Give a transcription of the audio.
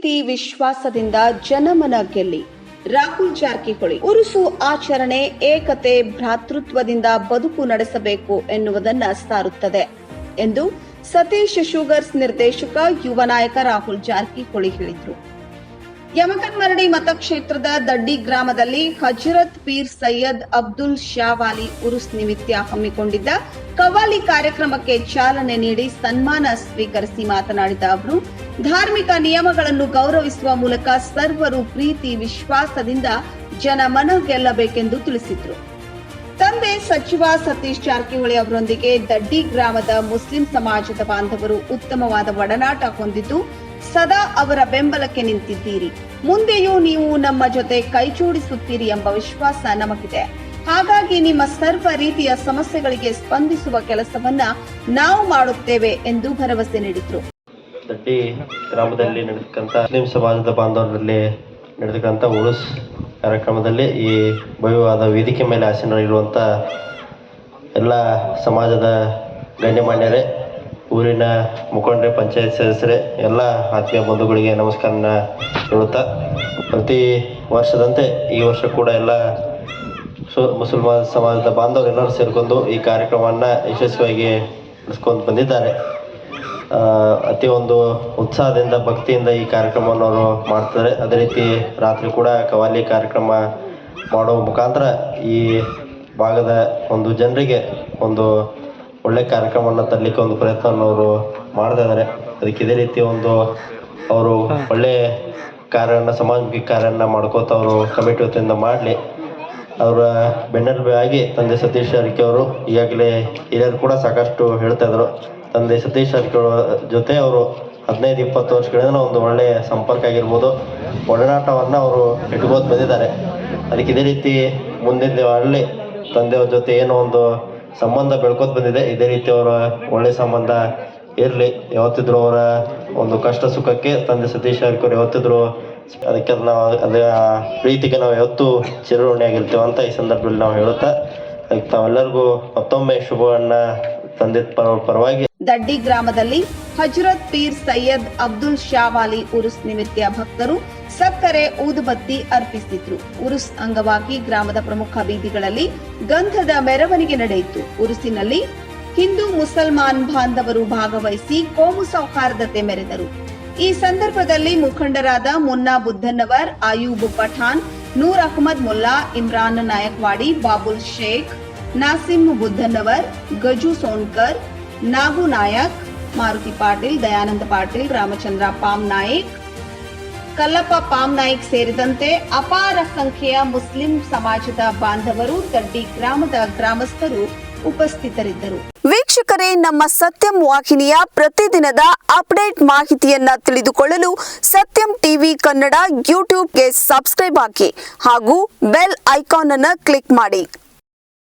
ಪ್ರೀತಿ ವಿಶ್ವಾಸದಿಂದ ಜನಮನ ಗೆಲ್ಲಿ. ರಾಹುಲ್ ಜಾರಕಿಹೊಳಿ ಉರುಸು ಆಚರಣೆ, ಏಕತೆ, ಭ್ರಾತೃತ್ವದಿಂದ ಬದುಕು ನಡೆಸಬೇಕು ಎನ್ನುವುದನ್ನು ಸಾರುತ್ತದೆ ಎಂದು ಸತೀಶ್ ಶುಗರ್ಸ್ ನಿರ್ದೇಶಕ ಯುವ ನಾಯಕ ರಾಹುಲ್ ಜಾರಕಿಹೊಳಿ ಹೇಳಿದರು. ಯಮಕನ್ಮರಡಿ ಮತಕ್ಷೇತ್ರದ ದಡ್ಡಿ ಗ್ರಾಮದಲ್ಲಿ ಹಜರತ್ ಪೀರ್ ಸೈಯದ್ ಅಬ್ದುಲ್ ಶಾವಾಲಿ ಉರುಸ್ ನಿಮಿತ್ಯ ಹಮ್ಮಿಕೊಂಡಿದ್ದ ಕವಾಲಿ ಕಾರ್ಯಕ್ರಮಕ್ಕೆ ಚಾಲನೆ ನೀಡಿ ಸನ್ಮಾನ ಸ್ವೀಕರಿಸಿ ಮಾತನಾಡಿದ ಅವರು, ಧಾರ್ಮಿಕ ನಿಯಮಗಳನ್ನು ಗೌರವಿಸುವ ಮೂಲಕ ಸರ್ವರು ಪ್ರೀತಿ, ವಿಶ್ವಾಸದಿಂದ ಜನ ಮನ ಗೆಲ್ಲಬೇಕೆಂದು ತಿಳಿಸಿದರು. ತಂದೆ ಸಚಿವ ಸತೀಶ್ ಜಾರಕಿಹೊಳಿ ಅವರೊಂದಿಗೆ ದಡ್ಡಿ ಗ್ರಾಮದ ಮುಸ್ಲಿಂ ಸಮಾಜದ ಬಾಂಧವರು ಉತ್ತಮವಾದ ಒಡನಾಟ ಹೊಂದಿದ್ದು ಸದಾ ಅವರ ಬೆಂಬಲಕ್ಕೆ ನಿಂತಿದ್ದೀರಿ. ಮುಂದೆಯೂ ನೀವು ನಮ್ಮ ಜೊತೆ ಕೈಚೂಡಿಸುತ್ತೀರಿ ಎಂಬ ವಿಶ್ವಾಸ ನಮಗಿದೆ. ಹಾಗಾಗಿ ನಿಮ್ಮ ಸರ್ವ ರೀತಿಯ ಸಮಸ್ಯೆಗಳಿಗೆ ಸ್ಪಂದಿಸುವ ಕೆಲಸವನ್ನ ನಾವು ಮಾಡುತ್ತೇವೆ ಎಂದು ಭರವಸೆ ನೀಡಿದರು. ದಡ್ಡಿ ಗ್ರಾಮದಲ್ಲಿ ನಡೆದಕ್ಕಂಥ ಮುಸ್ಲಿಂ ಸಮಾಜದ ಬಾಂಧವರಲ್ಲಿ ನಡೆದಕ್ಕಂಥ ಉಳಿಸ್ ಕಾರ್ಯಕ್ರಮದಲ್ಲಿ ಈ ಭವ್ಯವಾದ ವೇದಿಕೆ ಮೇಲೆ ಆಸೀನರಿರುವಂಥ ಎಲ್ಲ ಸಮಾಜದ ಗಣ್ಯಮಾನ್ಯರೇ ಊರಿನ ಮುಖಂಡರೇ, ಪಂಚಾಯತ್ ಸದಸ್ಯರೇ, ಎಲ್ಲ ಆತ್ಮೀಯ ಬಂಧುಗಳಿಗೆ ನಮಸ್ಕಾರನ ಹೇಳುತ್ತಾ, ಪ್ರತಿ ವರ್ಷದಂತೆ ಈ ವರ್ಷ ಕೂಡ ಎಲ್ಲ ಸು, ಮುಸಲ್ಮಾನ ಸಮಾಜದ ಬಾಂಧವರು ಎಲ್ಲರೂ ಸೇರಿಕೊಂಡು ಈ ಕಾರ್ಯಕ್ರಮವನ್ನು ಯಶಸ್ವಿಯಾಗಿ ನಡೆಸ್ಕೊಂಡು ಬಂದಿದ್ದಾರೆ. ಅತಿ ಒಂದು ಉತ್ಸಾಹದಿಂದ, ಭಕ್ತಿಯಿಂದ ಈ ಕಾರ್ಯಕ್ರಮವನ್ನು ಅವರು ಮಾಡ್ತಾರೆ ಅದೇ ರೀತಿ ರಾತ್ರಿ ಕೂಡ ಕವಾಲಿ ಕಾರ್ಯಕ್ರಮ ಮಾಡುವ ಮುಖಾಂತರ ಈ ಭಾಗದ ಒಂದು ಜನರಿಗೆ ಒಂದು ಒಳ್ಳೆ ಕಾರ್ಯಕ್ರಮವನ್ನು ತರಲಿಕ್ಕೆ ಒಂದು ಪ್ರಯತ್ನವನ್ನು ಅವರು ಮಾಡ್ತಾ ಇದ್ದಾರೆ ಅದಕ್ಕೆ ಇದೇ ರೀತಿ ಒಂದು ಅವರು ಒಳ್ಳೆ ಕಾರ್ಯವನ್ನು ಸಮಾಜಮುಖಿ ಕಾರ್ಯವನ್ನು ಮಾಡ್ಕೋತ ಅವರು ಕಮಿಟಿ ವತಿಯಿಂದ ಮಾಡಲಿ. ಅವರ ಬೆನ್ನೆಲುಬೆ ಆಗಿ ತಂದೆ ಸತೀಶ್ ಜಾರಕಿ ಅವರು ಈಗಾಗಲೇ ಹಿರಿಯರು ಕೂಡ ಸಾಕಷ್ಟು ಹೇಳ್ತಾ ಇದ್ರು. ತಂದೆ ಸತೀಶ್ ಜಾರಕಿಹೊಳಿ ಜೊತೆ ಅವರು ಹದಿನೈದು ಇಪ್ಪತ್ತು ವರ್ಷಗಳಿಂದ ಒಂದು ಒಳ್ಳೆಯ ಸಂಪರ್ಕ ಆಗಿರ್ಬೋದು. ಒಡನಾಟವನ್ನು ಅವರು ಇಟ್ಕೋತ ಬಂದಿದ್ದಾರೆ. ಅದಕ್ಕೆ ಇದೇ ರೀತಿ ಮುಂದಿನ ದಿನಗಳಲ್ಲಿ ತಂದೆಯವ್ರ ಜೊತೆ ಏನೋ ಒಂದು ಸಂಬಂಧ ಬೆಳ್ಕೊತ ಬಂದಿದೆ. ಇದೇ ರೀತಿ ಅವರ ಒಳ್ಳೆ ಸಂಬಂಧ ಇರಲಿ. ಯಾವತ್ತಿದ್ರು ಅವರ ಒಂದು ಕಷ್ಟ ಸುಖಕ್ಕೆ ತಂದೆ ಸತೀಶ್ ಜಾರಕಿಹೊಳಿ ಯಾವತ್ತಿದ್ರು ಅದಕ್ಕೆ ನಾವು ಅದೇ ಪ್ರೀತಿಗೆ ನಾವು ಯಾವತ್ತೂ ಚಿರಋಣಿಯಾಗಿರ್ತೇವೆ ಅಂತ ಈ ಸಂದರ್ಭದಲ್ಲಿ ನಾವು ಹೇಳುತ್ತಾ ಅದಕ್ಕೆ ತಾವೆಲ್ಲರಿಗೂ ಮತ್ತೊಮ್ಮೆ ಶುಭವನ್ನ ತಂದೆ ಪರ ಪರವಾಗಿ ದಡ್ಡಿ ಗ್ರಾಮದಲ್ಲಿ ಹಜರತ್ ಪೀರ್ ಸೈಯದ್ ಅಬ್ದುಲ್ ಶಾವಾಲಿ ಉರುಸ್ ನಿಮಿತ್ತ ಭಕ್ತರು ಸಕ್ಕರೆ, ಊದುಬತ್ತಿ ಅರ್ಪಿಸಿದ್ರು. ಉರುಸ್ ಅಂಗವಾಗಿ ಗ್ರಾಮದ ಪ್ರಮುಖ ಬೀದಿಗಳಲ್ಲಿ ಗಂಧದ ಮೆರವಣಿಗೆ ನಡೆಯಿತು. ಉರುಸಿನಲ್ಲಿ ಹಿಂದೂ ಮುಸಲ್ಮಾನ್ ಬಾಂಧವರು ಭಾಗವಹಿಸಿ ಕೋಮು ಸೌಹಾರ್ದತೆ ಮೆರೆದರು. ಈ ಸಂದರ್ಭದಲ್ಲಿ ಮುಖಂಡರಾದ ಮುನ್ನಾ ಬುದ್ದನ್ನವರ್ ಆಯೂಬ್ ಪಠಾನ್, ನೂರ್ ಅಹಮದ್ ಮುಲ್ಲಾ, ಇಮ್ರಾನ್ ನಾಯಕ್ವಾಡಿ, ಬಾಬುಲ್ ಶೇಖ್, ನಾಸಿಮ್ ಬುದ್ದನ್ನವರ್ ಗಜು ಸೋನ್ಕರ್ ನಾಗು ನಾಯಕ್, ಮಾರುತಿ ಪಾಟೀಲ್, ದಯಾನಂದ ಪಾಟೀಲ್, ರಾಮಚಂದ್ರ ಪಾಮ್ ನಾಯಕ್. ಕಲ್ಲಪ್ಪ ಪಾಮ್ ನಾಯಕ್ ಸೇರಿದಂತೆ ಅಪಾರ ಸಂಖ್ಯೆಯ ಮುಸ್ಲಿಂ ಸಮಾಜದ ಬಾಂಧವರು ದಡ್ಡಿ ಗ್ರಾಮದ ಗ್ರಾಮಸ್ಥರು ಉಪಸ್ಥಿತರಿದ್ದರು. ವೀಕ್ಷಕರೇ, ನಮ್ಮ ಸತ್ಯಂ ವಾಹಿನಿಯ ಪ್ರತಿದಿನದ ಅಪ್ಡೇಟ್ ಮಾಹಿತಿಯನ್ನ ತಿಳಿದುಕೊಳ್ಳಲು ಸತ್ಯಂ ಟಿವಿ ಕನ್ನಡ ಯೂಟ್ಯೂಬ್ಗೆ ಸಬ್ಸ್ಕ್ರೈಬ್ ಹಾಕಿ ಹಾಗೂ ಬೆಲ್ ಐಕಾನ್ ಅನ್ನು ಕ್ಲಿಕ್ ಮಾಡಿ.